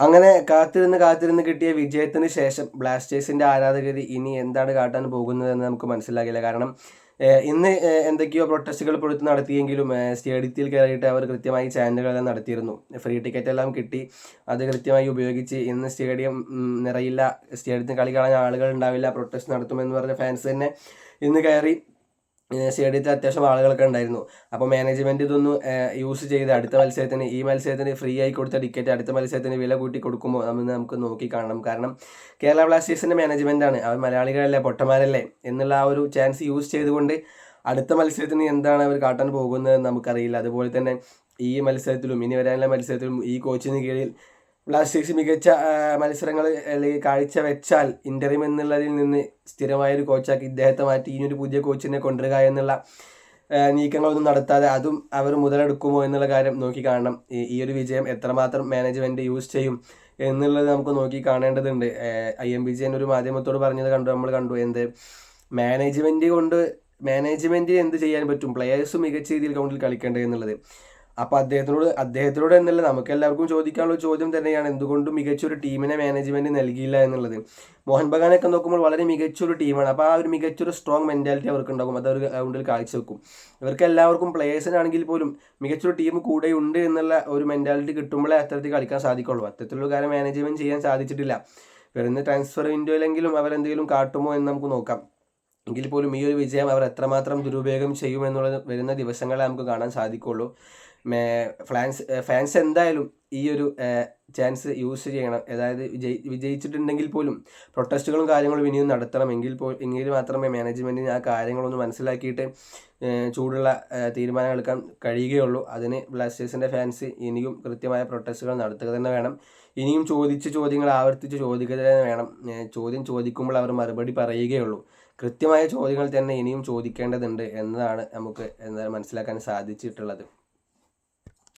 അങ്ങനെ കാത്തിരുന്ന് കാത്തിരുന്ന് കിട്ടിയ വിജയത്തിന് ശേഷം ബ്ലാസ്റ്റേഴ്സിന്റെ ആരാധകർ ഇനി എന്താണ് കാട്ടാൻ പോകുന്നതെന്ന് നമുക്ക് മനസ്സിലാകില്ല. കാരണം ഇന്ന് എന്തൊക്കെയോ പ്രൊട്ടസ്റ്റുകൾ പുറത്ത് നടത്തിയെങ്കിലും സ്റ്റേഡിയത്തിൽ കയറിയിട്ട് അവർ കൃത്യമായി ചാനലുകളെല്ലാം നടത്തിയിരുന്നു. ഫ്രീ ടിക്കറ്റ് എല്ലാം കിട്ടി. അത് കൃത്യമായി ഉപയോഗിച്ച് ഇന്ന് സ്റ്റേഡിയം നിറയില്ല. സ്റ്റേഡിയത്തിൽ കളി കാണാൻ ആളുകൾ ഉണ്ടാവില്ല. പ്രൊട്ടസ്റ്റ് നടത്തുമെന്ന് പറഞ്ഞ ഫാൻസ് തന്നെ ഇന്ന് കയറി സ്റ്റേഡിയത്തിൽ അത്യാവശ്യം ആളുകളൊക്കെ ഉണ്ടായിരുന്നു. അപ്പോൾ മാനേജ്മെന്റ് ഇതൊന്ന് യൂസ് ചെയ്ത് അടുത്ത മത്സരത്തിന് ഈ മത്സരത്തിന് ഫ്രീ ആയി കൊടുത്ത ടിക്കറ്റ് അടുത്ത മത്സരത്തിന് വില കൂട്ടി കൊടുക്കുമ്പോൾ നമ്മൾ നമുക്ക് നോക്കി കാണണം. കാരണം കേരള ബ്ലാസ്റ്റേഴ്സിന്റെ ആണ്. അവർ മലയാളികളല്ലേ പൊട്ടന്മാരല്ലേ എന്നുള്ള ആ ഒരു ചാൻസ് യൂസ് ചെയ്തുകൊണ്ട് അടുത്ത മത്സരത്തിന് എന്താണ് അവർ കാട്ടാൻ പോകുന്നത് നമുക്കറിയില്ല. അതുപോലെ തന്നെ ഈ മത്സരത്തിലും ഇനി വരാനുള്ള മത്സരത്തിലും ഈ കോച്ചിന് കീഴിൽ ബ്ലാസ്റ്റേഴ്സ് മികച്ച മത്സരങ്ങൾ അല്ലെങ്കിൽ കാഴ്ച വെച്ചാൽ ഇന്റർവ്യൂ എന്നുള്ളതിൽ നിന്ന് സ്ഥിരമായ ഒരു കോച്ചാക്കി ഇദ്ദേഹത്തെ മാറ്റി. ഇനിയൊരു പുതിയ കോച്ചിനെ കൊണ്ടുവരിക എന്നുള്ള നീക്കങ്ങളൊന്നും നടത്താതെ അതും അവർ മുതലെടുക്കുമോ എന്നുള്ള കാര്യം നോക്കി കാണണം. ഈ- ഈ ഒരു വിജയം എത്രമാത്രം മാനേജ്മെന്റ് യൂസ് ചെയ്യും എന്നുള്ളത് നമുക്ക് നോക്കി കാണേണ്ടതുണ്ട്. ഐ എം ബി ജെ ഒരു മാധ്യമത്തോട് പറഞ്ഞത് കണ്ടു നമ്മൾ കണ്ടു. എന്ത്? മാനേജ്മെന്റ് കൊണ്ട് മാനേജ്മെന്റ് എന്ത് ചെയ്യാൻ പറ്റും? പ്ലെയേഴ്സ് മികച്ച രീതിയിൽ ഗ്രൗണ്ടിൽ കളിക്കേണ്ടത് എന്നുള്ളത്. അപ്പോൾ അദ്ദേഹത്തിനോട് അദ്ദേഹത്തിനോട് എന്നല്ല നമുക്ക് എല്ലാവർക്കും ചോദിക്കാനുള്ള ചോദ്യം തന്നെയാണ്. എന്തുകൊണ്ട് മികച്ചൊരു ടീമിനെ മാനേജ്മെന്റ് നൽകിയില്ല എന്നുള്ളത്. മോഹൻ ബഗാനൊക്കെ നോക്കുമ്പോൾ വളരെ മികച്ചൊരു ടീമാണ്. അപ്പോൾ ആ ഒരു മികച്ചൊരു സ്ട്രോങ് മെന്റാലിറ്റി അവർക്ക് ഉണ്ടാകും അത് അവർ ഗ്രൗണ്ടിൽ കാഴ്ചവെക്കും. ഇവർക്ക് എല്ലാവർക്കും പ്ലേയേഴ്സിനാണെങ്കിൽ പോലും മികച്ചൊരു ടീം കൂടെ ഉണ്ട് എന്നുള്ള ഒരു മെന്റാലിറ്റി കിട്ടുമ്പോഴേ അത്തരത്തിൽ കളിക്കാൻ സാധിക്കുള്ളൂ. അത്തരത്തിലുള്ള കാര്യം മാനേജ്മെന്റ് ചെയ്യാൻ സാധിച്ചിട്ടില്ല. വരുന്ന ട്രാൻസ്ഫർ വിൻഡോയിലെങ്കിലും അവരെന്തെങ്കിലും കാട്ടുമോ എന്ന് നമുക്ക് നോക്കാം. എങ്കിൽ പോലും ഈ ഒരു വിജയം അവർ എത്രമാത്രം ദുരുപയോഗം ചെയ്യുമെന്നുള്ളത് വരുന്ന ദിവസങ്ങളെ നമുക്ക് കാണാൻ സാധിക്കുള്ളൂ. ഫ്ലാൻസ് ഫാൻസ് എന്തായാലും ഈ ഒരു ചാൻസ് യൂസ് ചെയ്യണം. അതായത് വിജയി വിജയിച്ചിട്ടുണ്ടെങ്കിൽ പോലും പ്രൊട്ടസ്റ്റുകളും കാര്യങ്ങളും ഇനിയും നടത്തണം. എങ്കിൽ പോ എങ്കിൽ മാത്രമേ മാനേജ്മെന്റിന് ആ കാര്യങ്ങളൊന്ന് മനസ്സിലാക്കിയിട്ട് ചൂടുള്ള തീരുമാനങ്ങൾ എടുക്കാൻ കഴിയുകയുള്ളൂ. അതിന് ബ്ലാസ്റ്റേഴ്സിന്റെ ഫാൻസ് ഇനിയും കൃത്യമായ പ്രൊട്ടസ്റ്റുകൾ നടത്തുക തന്നെ വേണം. ഇനിയും ചോദിച്ച ചോദ്യങ്ങൾ ആവർത്തിച്ച് ചോദിക്കുക തന്നെ വേണം. ചോദ്യം ചോദിക്കുമ്പോൾ അവർ മറുപടി പറയുകയുള്ളൂ. കൃത്യമായ ചോദ്യങ്ങൾ തന്നെ ഇനിയും ചോദിക്കേണ്ടതുണ്ട് എന്നതാണ് നമുക്ക് എന്താ മനസ്സിലാക്കാൻ സാധിച്ചിട്ടുള്ളത്.